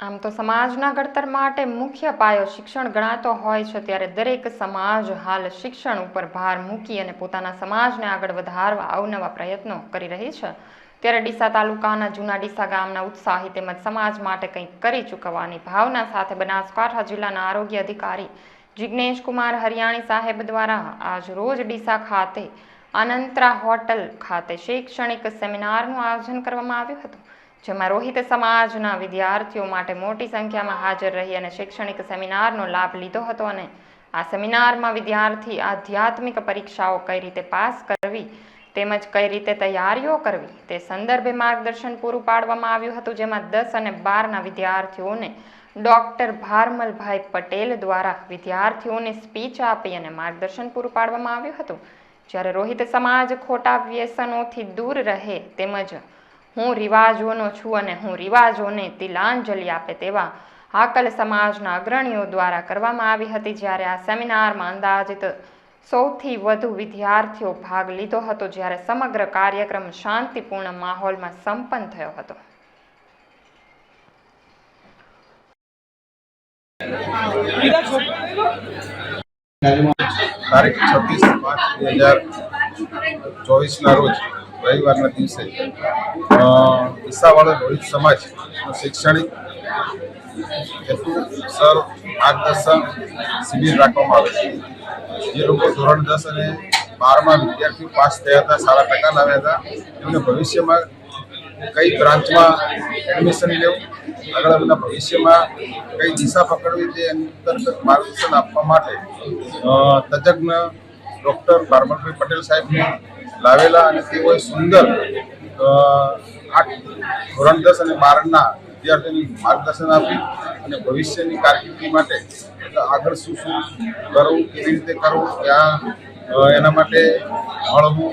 આમ તો સમાજના ઘડતર માટે મુખ્ય પાયો શિક્ષણ ગણાતો હોય છે, ત્યારે દરેક સમાજ હાલ શિક્ષણ ઉપર ભાર મૂકી અને પોતાના સમાજને આગળ વધારવા અવનવા પ્રયત્નો કરી રહી છે. ત્યારે ડીસા તાલુકાના જૂના ડીસા ગામના ઉત્સાહી તેમજ સમાજ માટે કંઈક કરી ચૂકવવાની ભાવના સાથે બનાસકાંઠા જિલ્લાના આરોગ્ય અધિકારી જિજ્ઞેશ કુમાર હરિયાણી સાહેબ દ્વારા આજ રોજ ડીસા ખાતે અનંતરા હોટલ ખાતે શૈક્ષણિક સેમિનારનું આયોજન કરવામાં આવ્યું હતું. જેમાં રોહિત સમાજના વિદ્યાર્થીઓ માટે મોટી સંખ્યામાં હાજર રહી અને શૈક્ષણિક સેમિનારનો લાભ લીધો હતો અને આ સેમિનારમાં વિદ્યાર્થી આધ્યાત્મિક પરીક્ષાઓ કઈ રીતે પાસ કરવી તેમજ કઈ રીતે તૈયારીઓ કરવી તે સંદર્ભે માર્ગદર્શન પૂરું પાડવામાં આવ્યું હતું, જેમાં દસ અને બારના વિદ્યાર્થીઓને ડોક્ટર ભારમલભાઈ પટેલ દ્વારા વિદ્યાર્થીઓને સ્પીચ આપી અને માર્ગદર્શન પૂરું પાડવામાં આવ્યું હતું. જ્યારે રોહિત સમાજ ખોટા વ્યસનોથી દૂર રહે તેમજ હું રિવાજોનો છું અને હું રિવાજોને તિલાંજલિ આપે તેવા હાકલ સમાજના અગ્રણીઓ દ્વારા કરવામાં આવી હતી જ્યારે આ સેમિનારમાં અંદાજિત સૌથી વધુ વિદ્યાર્થીઓ ભાગ લીધો હતો જ્યારે સમગ્ર કાર્યક્રમ શાંતિપૂર્ણ માહોલમાં સંપન્ન થયો હતો. તારીખ છવ્વીસ પાંચ બે હજાર ચોવીસના રોજ રવિવારના દિવસે ઈસાવાળો રોહિત સમાજ, શૈક્ષણિક હેતુ, સર, માર્ગદર્શન, શિબિર રાખવામાં આવે છે. જે લોકો ધોરણ દસ અને બારમાં વિદ્યાર્થીઓ પાસ થયા હતા, સારા ટકા લાવ્યા હતા, એમને ભવિષ્યમાં કઈ બ્રાન્ચમાં એડમિશન લેવું, આગળ એમના ભવિષ્યમાં કઈ દિશા પકડવી તે અંતર્ગત માર્ગદર્શન આપવા માટે તજજ્ઞ ડૉક્ટર ભારમલભાઈ પટેલ સાહેબને લાવેલા અને તેઓએ સુંદર આઠ ધોરણ દસ અને બારના વિદ્યાર્થીઓને માર્ગદર્શન આપ્યું અને ભવિષ્યની કારકિર્દી માટે આગળ શું શું કરવું, કેવી રીતે કરવું ક્યાં એના માટે મળવું,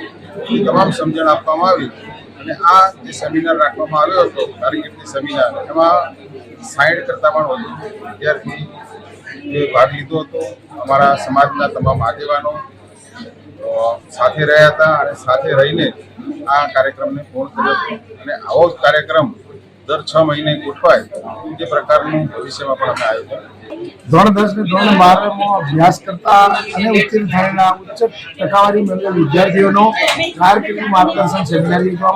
એ તમામ સમજણ આપવામાં આવી. અને આ જે સેમિનાર રાખવામાં આવ્યો હતો, કારકિર્દી સેમિનાર, એમાં સાઈઠ કરતાં પણ વધુ વિદ્યાર્થી ભાગ લીધો હતો, અમારા સમાજના તમામ આગેવાનો સાથે રહ્યા હતા અને સાથે રહીને આ કાર્યક્રમને પૂર્ણ કર્યો અને આવો જ કાર્યક્રમ દર છ મહિને ગોઠવાય તે પ્રકારનું ભવિષ્યમાં પણ અમે આયોજન ધોરણ દસ ને ધોરણ બારમાં અભ્યાસ કરતા અને ઉત્તીર્ણ થયેલા ઉચ્ચ ટકાવારી મેળવેલ વિદ્યાર્થીઓનો કારકિર્દી માર્ગદર્શન સેમિનાર યોજવામાં